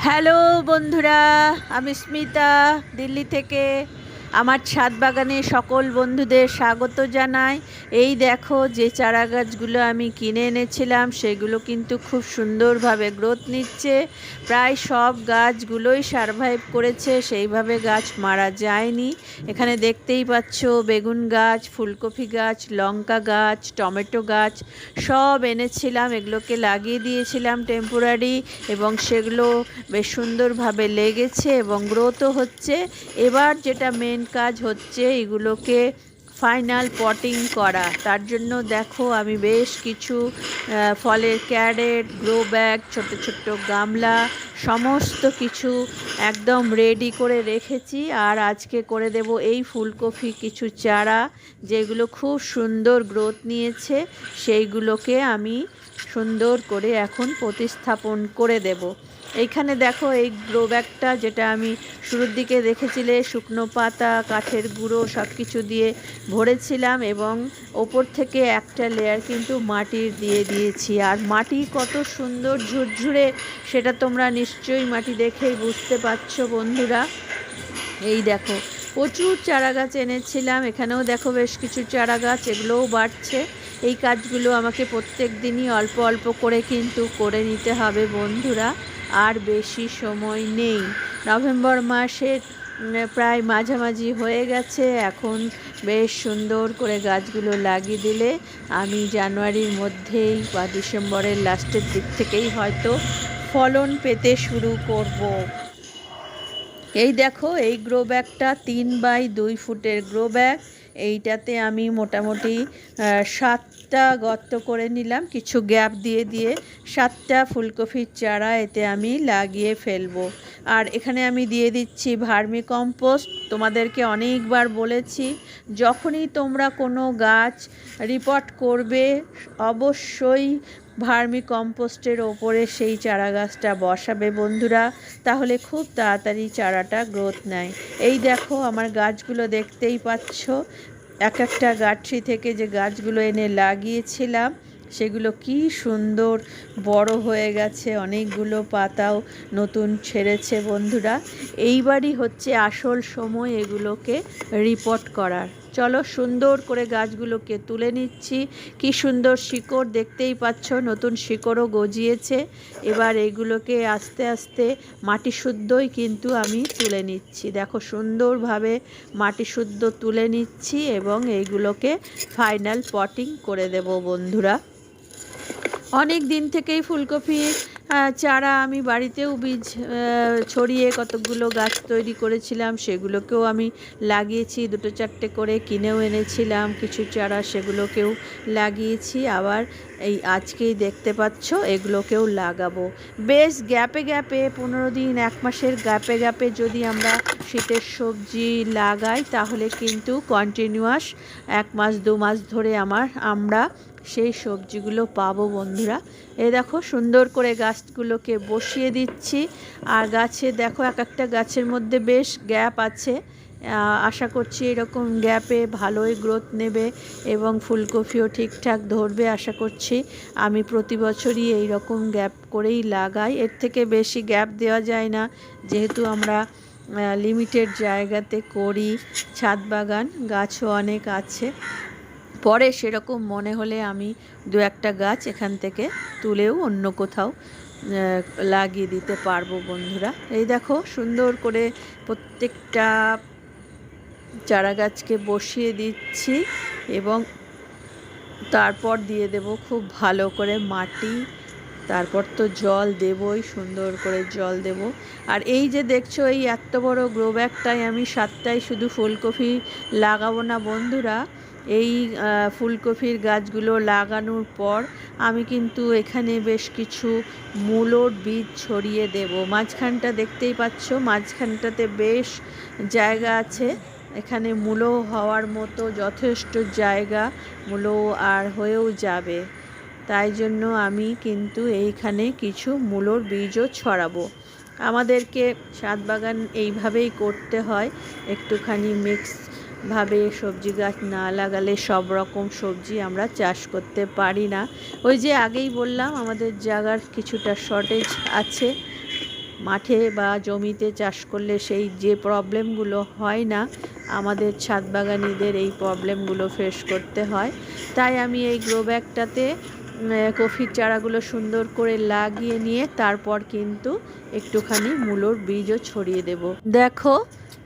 Hello বন্ধুরা আমি স্মিতা দিল্লি থেকে। আমার ছাদ বাগানে সকল বন্ধুদের স্বাগত জানাই। এই দেখো যে চারা গাছগুলো আমি কিনে এনেছিলাম, সেগুলো কিন্তু খুব সুন্দরভাবে গ্রোথ নিচ্ছে। প্রায় সব গাছগুলোই সারভাইভ করেছে, সেইভাবে গাছ মারা যায়নি। এখানে দেখতেই পাচ্ছ বেগুন গাছ, ফুলকপি গাছ, লঙ্কা গাছ, টমেটো গাছ, সব এনেছিলাম। এগুলোকে লাগিয়ে দিয়েছিলাম টেম্পোরারি এবং সেগুলো বেশ সুন্দরভাবে লেগেছে এবং গ্রোথও হচ্ছে। এবার যেটা মেন কাজ হচ্ছে এগুলোকে ফাইনাল পটিং করা। তার জন্য দেখো আমি বেশ কিছু ফলের ক্যারেট গ্রো ব্যাগ ছোট ছোট গামলা, সমস্ত কিছু একদম রেডি করে রেখেছি। আর আজকে করে দেব এই ফুলকপি কিছু চারা, যেগুলো খুব সুন্দর গ্রোথ নিয়েছে। সেইগুলোকে আমি সুন্দর করে এখন প্রতিস্থাপন করে দেব। এইখানে দেখো এই গ্রো ব্যাগটা যেটা আমি শুরুর দিকে দেখেছিলে, শুকনো পাতা, কাঠের গুঁড়ো সব কিছু দিয়ে ভরেছিলাম এবং ওপর থেকে একটা লেয়ার কিন্তু মাটির দিয়ে দিয়েছি। আর মাটি কত সুন্দর ঝুরঝুরে, সেটা তোমরা নিশ্চয়ই মাটি দেখেই বুঝতে পারছ বন্ধুরা। এই দেখো, প্রচুর চারা গাছ এনেছিলাম, এখানেও দেখো বেশ কিছু চারা গাছ এগুলোও বাড়ছে। এই কাজগুলো আমাকে প্রত্যেক দিনই অল্প অল্প করে কিন্তু করে নিতে হবে বন্ধুরা। আর বেশি সময় নেই নভেম্বর মাসের প্রায় মাঝামাঝি হয়ে গেছে এখন বেশ সুন্দর করে গাছগুলো লাগিয়ে দিলে আমি জানুয়ারির মধ্যেই বা ডিসেম্বরের লাস্টের দিক থেকেই হয়তো ফলন পেতে শুরু করব। এই দেখো, এই গ্রো ব্যাগটা তিন বাই দুই ফুটের গ্রো ব্যাগ এইটাতে আমি মোটামুটি সাতটা গর্ত করে নিলাম, কিছু গ্যাপ দিয়ে দিয়ে সাতটা ফুলকপির চারা এতে আমি লাগিয়ে ফেলব। আর এখানে আমি দিয়ে দিচ্ছি ভার্মি কম্পোস্ট তোমাদেরকে অনেকবার বলেছি, যখনই তোমরা কোনো গাছ রিপোর্ট করবে, অবশ্যই ভার্মি কম্পোস্টের ওপরে সেই চারা গাছটা বসাবে বন্ধুরা, তাহলে খুব তাড়াতাড়ি চারাটা গ্রোথ নেয়। এই দেখো আমার গাছগুলো দেখতেই পাচ্ছ, এক একটা গাছটি থেকে যে গাছগুলো এনে লাগিয়েছিলাম, সেগুলো কি সুন্দর বড় হয়ে গেছে, অনেকগুলো পাতাও নতুন ছেড়েছে বন্ধুরা। এইবারই হচ্ছে আসল সময় এগুলোকে রিপোর্ট করার। চলো সুন্দর করে গাছগুলোকে তুলে নিচ্ছি। কি সুন্দর শিকড় দেখতেই পাচ্ছ, নতুন শিকড়ও গজিয়েছে। এবার এগুলোকে আস্তে আস্তে মাটি শুদ্ধই কিন্তু আমি তুলে নিচ্ছি। দেখো সুন্দরভাবে মাটি শুদ্ধ তুলে নিচ্ছি এবং এইগুলোকে ফাইনাল পটিং করে দেব বন্ধুরা। অনেক দিন থেকেই ফুলকপি চারা আমি বাড়িতেও বীজ ছড়িয়ে কতগুলো গাছ তৈরি করেছিলাম, সেগুলোকেও আমি লাগিয়েছি, দুটো চারটে করে কিনেও এনেছিলাম, কিছু চারা সেগুলোকেও লাগিয়েছি। আবার এই আজকেই দেখতে পাচ্ছ, এগুলোকেও লাগাবো। বেশ গ্যাপে গ্যাপে, পনেরো দিন, এক মাসের গ্যাপে গ্যাপে যদি আমরা শীতের সবজি লাগাই, তাহলে কিন্তু কন্টিনিউয়াস এক মাস, দু মাস ধরে আমার, আমরা সেই সবজিগুলো পাবো বন্ধুরা। এ দেখো, সুন্দর করে গাছগুলোকে বসিয়ে দিচ্ছি। আর গাছে দেখো, এক একটা গাছের মধ্যে বেশ গ্যাপ আছে। আশা করছি এরকম গ্যাপে ভালোই গ্রোথ নেবে এবং ফুলকপিও ঠিকঠাক ধরবে, আশা করছি। আমি প্রতি বছরই এই রকম গ্যাপ করেই লাগাই। এর থেকে বেশি গ্যাপ দেওয়া যায় না। যেহেতু আমরা লিমিটেড জায়গাতে করি, ছাদ বাগান, গাছও অনেক আছে। পরে সেরকম মনে হলে আমি দু একটা গাছ এখান থেকে তুলেও অন্য কোথাও লাগিয়ে দিতে পারব বন্ধুরা। এই দেখো সুন্দর করে প্রত্যেকটা চারা গাছকে বসিয়ে দিচ্ছি এবং তারপর দিয়ে দেব খুব ভালো করে মাটি, তারপর তো জল দেবই, সুন্দর করে জল দেব। আর এই যে দেখছ এই এত বড় গ্রো ব্যাগটায় আমি সাতটায় শুধু ফুলকপি লাগাবো না বন্ধুরা এই ফুলকপির গাছগুলো লাগানোর পর আমি কিন্তু এখানে বেশ কিছু মূলোর বীজ ছড়িয়ে দেব। মাঝখানটা দেখতেই পাচ্ছ, মাঝখানটাতে বেশ জায়গা আছে। এখানে মূলো হওয়ার মতো যথেষ্ট জায়গা মূলো আর হয়েও যাবে। তাই জন্য আমি কিন্তু এইখানে কিছু মূলোর বীজও ছড়াবো। আমাদেরকে ছাদ বাগান এইভাবেই করতে হয়। একটুখানি মিক্স ভাবে সবজি গাছ না লাগালে সব রকম সবজি আমরা চাষ করতে পারি না। ওই যে আগেই বললাম, আমাদের জায়গার কিছুটা শর্টেজ আছে। মাঠে বা জমিতে চাষ করলে সেই যে প্রবলেমগুলো হয় না, আমাদের ছাদ বাগানিদের এই প্রবলেমগুলো ফেস করতে হয়। তাই আমি এই গ্রো ব্যাগটাতে কফির চারাগুলো সুন্দর করে লাগিয়ে নিয়ে তারপর কিন্তু একটুখানি মূলোর বীজও ছড়িয়ে দেব। দেখো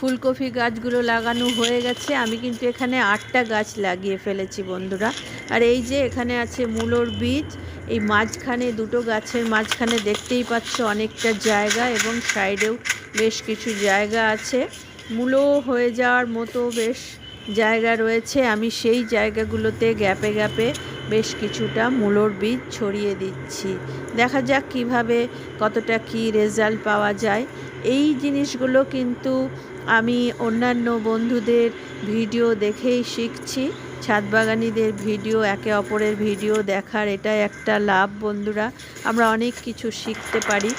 ফুলকপি গাছগুলো লাগানো হয়ে গেছে। আমি কিন্তু এখানে আটটা গাছ লাগিয়ে ফেলেছি বন্ধুরা। আর এই যে এখানে আছে মূলোর বীজ। এই মাঝখানে দুটো গাছের মাঝখানে দেখতেই পাচ্ছ অনেকটা জায়গা এবং সাইডেও বেশ কিছু জায়গা আছে। মূলো হয়ে যাওয়ার মতো বেশ জায়গা রয়েছে। আমি সেই জায়গাগুলোতে গ্যাপে গ্যাপে বেশ কিছুটা মূলোর বীজ ছড়িয়ে দিচ্ছি। দেখা যাক কীভাবে কতটা কি রেজাল্ট পাওয়া যায়। এই জিনিসগুলো কিন্তু আমি অন্যান্য বন্ধুদের ভিডিও দেখেই শিখছি। ছাদ বাগানিদের ভিডিও, একে অপরের ভিডিও দেখার এটা একটা লাভ বন্ধুরা। আমরা অনেক কিছু শিখতে পারি।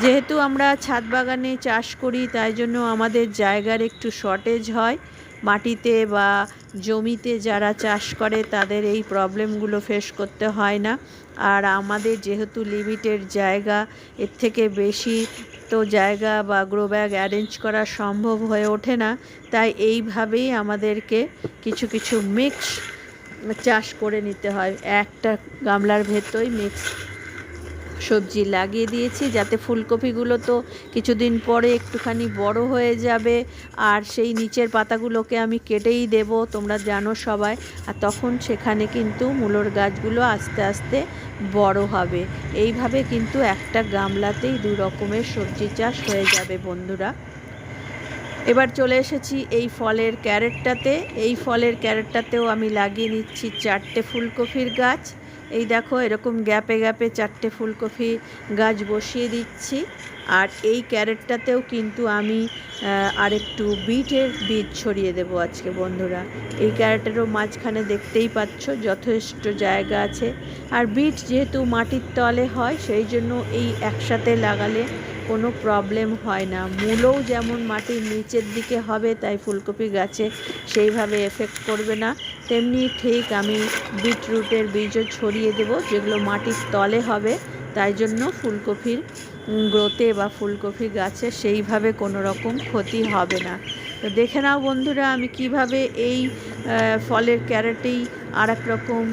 যেহেতু আমরা ছাদ বাগানে চাষ করি, তাই জন্য আমাদের জায়গার একটু শর্টেজ হয়। মাটিতে বা জমিতে যারা চাষ করে, তাদের এই প্রবলেমগুলো ফেস করতে হয় না। আর আমাদের যেহেতু লিমিটেড জায়গা, এর থেকে বেশি তো জায়গা বা গ্রো ব্যাগ অ্যারেঞ্জ করা সম্ভব হয়ে ওঠে না। তাই এইভাবেই আমাদেরকে কিছু কিছু মিক্স চাষ করে নিতে হয়। একটা গামলার ভেতরই মিক্স সবজি লাগিয়ে দিয়েছি যাতে ফুলকপিগুলো তো কিছুদিন পরে একটুখানি বড় হয়ে যাবে। আর সেই নিচের পাতাগুলোকে আমি কেটেই দেব, তোমরা জানো সবাই। আর তখন সেখানে কিন্তু মূলোর গাছগুলো আস্তে আস্তে বড় হবে। এইভাবে কিন্তু একটা গামলাতেই দু রকমের সবজি চাষ হয়ে যাবে বন্ধুরা। এবার চলে এসেছি এই ফলের ক্যারেটটাতে। এই ফলের ক্যারেটটাতেও আমি লাগিয়ে নিচ্ছি চারটে ফুলকপির গাছ। এই দেখো, এরকম গ্যাপে গ্যাপে চারটে ফুলকপি গাছ বসিয়ে দিচ্ছি। আর এই ক্যারেটটাতেও কিন্তু আমি আরেকটু বিটের বীজ ছড়িয়ে দেব আজকে বন্ধুরা। এই ক্যারেটেরও মাঝখানে দেখতেই পাচ্ছ, যথেষ্ট জায়গা আছে। আর বিট যেহেতু মাটির তলে হয়, সেই জন্য এই একসাথে লাগালে কোনো প্রবলেম হয় না। মূলও যেমন মাটির নিচের দিকে হবে, তাই ফুলকপি গাছে সেইভাবে এফেক্ট করবে না। তেমনি ঠিক আমি বিটরুটের বীজও ছড়িয়ে দেব, যেগুলো মাটির তলে হবে। তাই জন্য ফুলকপির গ্রোতে বা ফুলকপি গাছে সেইভাবে কোনো রকম ক্ষতি হবে না। তো দেখে নাও বন্ধুরা, আমি কীভাবে এই ফলের ক্যারেটেই আর রকম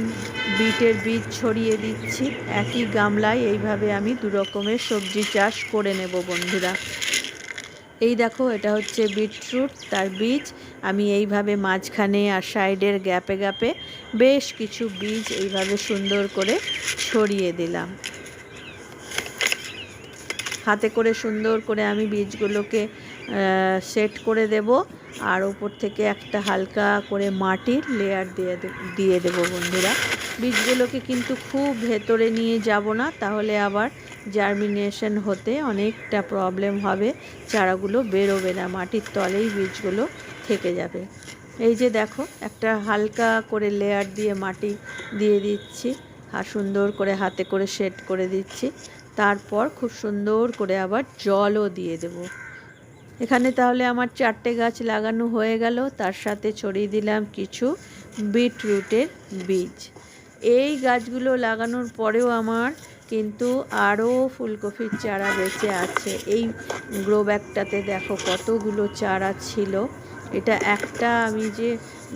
বিটের বীজ ছড়িয়ে দিচ্ছি। একই গামলায় এইভাবে আমি দু রকমের সবজি চাষ করে নেব, বন্ধুরা। এই দেখো, এটা হচ্ছে বিটরুট, তার বীজ। আমি এইভাবে মাঝখানে আর সাইডের গ্যাপে গ্যাপে বেশ কিছু বীজ এইভাবে সুন্দর করে ছড়িয়ে দিলাম। হাতে করে সুন্দর করে আমি বীজগুলোকে সেট করে দেব। আর ওপর থেকে একটা হালকা করে মাটির লেয়ার দিয়ে দিয়ে দেবো বন্ধুরা। বীজগুলোকে কিন্তু খুব ভেতরে নিয়ে যাব না, তাহলে আবার জার্মিনেশন হতে অনেকটা প্রবলেম হবে, চারাগুলো বেরোবে না, মাটির তলেই বীজগুলো থেকে যাবে। এই যে দেখো, একটা হালকা করে লেয়ার দিয়ে মাটি দিয়ে দিচ্ছি, আর সুন্দর করে হাতে করে সেট করে দিচ্ছি। তারপর খুব সুন্দর করে আবার জলও দিয়ে দেব। এখানে তাহলে আমার চারটে গাছ লাগানো হয়ে গেল। তার সাথে ছড়িয়ে দিলাম কিছু বিটরুটের বীজ। এই গাছগুলো লাগানোর পরেও আমার কিন্তু আরও ফুলকপির চারা বেঁচে আছে। এই গ্রো ব্যাগটাতে দেখো কতগুলো চারা ছিল। এটা একটা আমি যে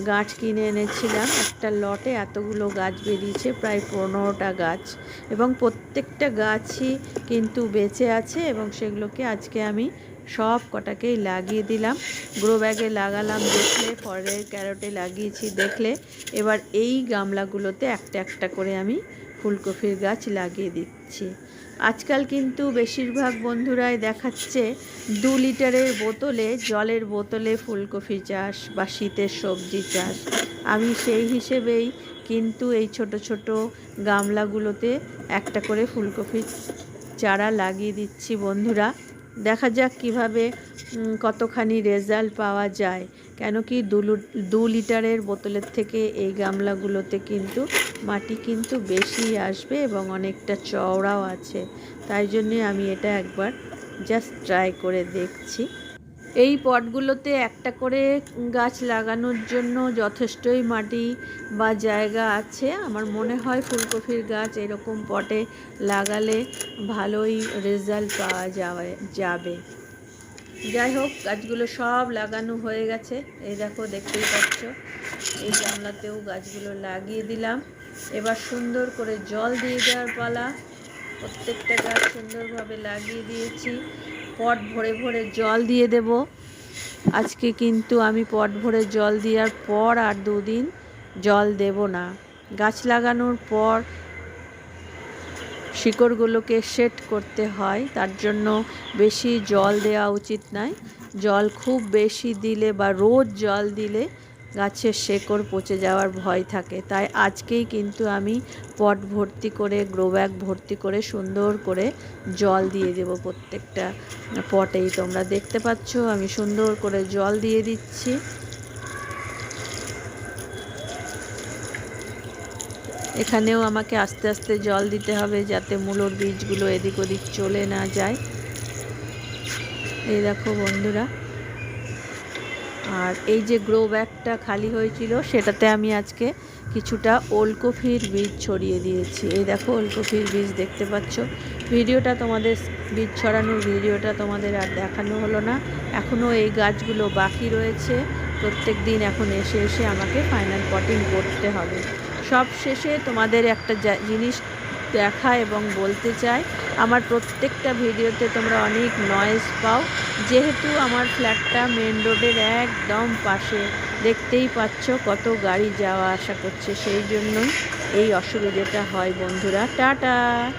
গাছ কিনে এনেছিলাম, একটা লটে এতগুলো গাছ বেরিয়েছে, প্রায় পনেরোটা গাছ। এবং প্রত্যেকটা গাছই কিন্তু বেঁচে আছে এবং সেগুলোকে আজকে আমি সব কটাকেই লাগিয়ে দিলাম। গ্রো ব্যাগে লাগালাম, দেখলে, পরের ক্যারোটে লাগিয়েছি, দেখলে। এবার এই গামলাগুলোতে একটা একটা করে আমি ফুলকপির গাছ লাগিয়ে দিচ্ছি। আজকাল কিন্তু বেশিরভাগ বন্ধুরাই দেখাচ্ছে দু লিটারের বোতলে, জলের বোতলে ফুলকপি চাষ বা শীতের সবজি চাষ। আমি সেই হিসেবেই কিন্তু এই ছোট ছোট গামলাগুলোতে একটা করে ফুলকপির চারা লাগিয়ে দিচ্ছি বন্ধুরা। দেখা যাক কীভাবে কতখানি রেজাল্ট পাওয়া যায়। কেন কি দু লিটারের বোতলের থেকে এই গামলাগুলোতে কিন্তু মাটি কিন্তু বেশি আসবে এবং অনেকটা চওড়াও আছে। তাই জন্যে আমি এটা একবার জাস্ট ট্রাই করে দেখছি। এই পটগুলোতে একটা করে গাছ লাগানোর জন্য যথেষ্টই মাটি বা জায়গা আছে। আমার মনে হয় ফুলকপির গাছ এরকম পটে লাগালে ভালোই রেজাল্ট পাওয়া যাবে যাবে। যাই হোক, গাছগুলো সব লাগানো হয়ে গেছে। এই দেখো, দেখতেই পাচ্ছ, এই গামলাতেও গাছগুলো লাগিয়ে দিলাম। এবার সুন্দর করে জল দিয়ে দেওয়ার পালা। প্রত্যেকটা গাছ সুন্দরভাবে লাগিয়ে দিয়েছি। পট ভরে ভরে জল দিয়ে দেব। আজকে কিন্তু আমি পট ভরে জল দেওয়ার পর আর দুদিন জল দেব না। গাছ লাগানোর পর শিকড়গুলোকে সেট করতে হয়, তার জন্য বেশি জল দেওয়া উচিত নয়। জল খুব বেশি দিলে বা রোজ জল দিলে গাছের শেকড় পচে যাওয়ার ভয় থাকে। তাই আজকেই কিন্তু আমি পট ভর্তি করে গ্রো ব্যাগ ভর্তি করে, সুন্দর করে জল দিয়ে দেব প্রত্যেকটা পটেই। তোমরা দেখতে পাচ্ছ, আমি সুন্দর করে জল দিয়ে দিচ্ছি। এখানেও আমাকে আস্তে আস্তে জল দিতে হবে যাতে মূলোর বীজগুলো এদিক ওদিক চলে না যায়। এই দেখো বন্ধুরা আর এই যে গ্রো ব্যাগটা খালি হয়েছিল, সেটাতে আমি আজকে কিছুটা ওলকপির বীজ ছড়িয়ে দিয়েছি। এই দেখো ওলকপির বীজ দেখতে পাচ্ছ। ভিডিওটা তোমাদের বীজ ছড়ানোর ভিডিওটা তোমাদের আর দেখানো হলো না। এখনও এই গাছগুলো বাকি রয়েছে। প্রত্যেক দিন এখন এসে এসে আমাকে ফাইনাল পটিং করতে হবে। সব শেষে তোমাদের একটা জিনিস দেখা এবং বলতে চাই, আমার প্রত্যেকটা ভিডিওতে তোমরা অনেক নয়েজ পাও। যেহেতু আমার ফ্ল্যাটটা মেন রোডের একদম পাশে, দেখতেই পাচ্ছ কত গাড়ি যাওয়া আসা করছে, সেই জন্যই এই অসুবিধাটা হয় বন্ধুরা। টাটা!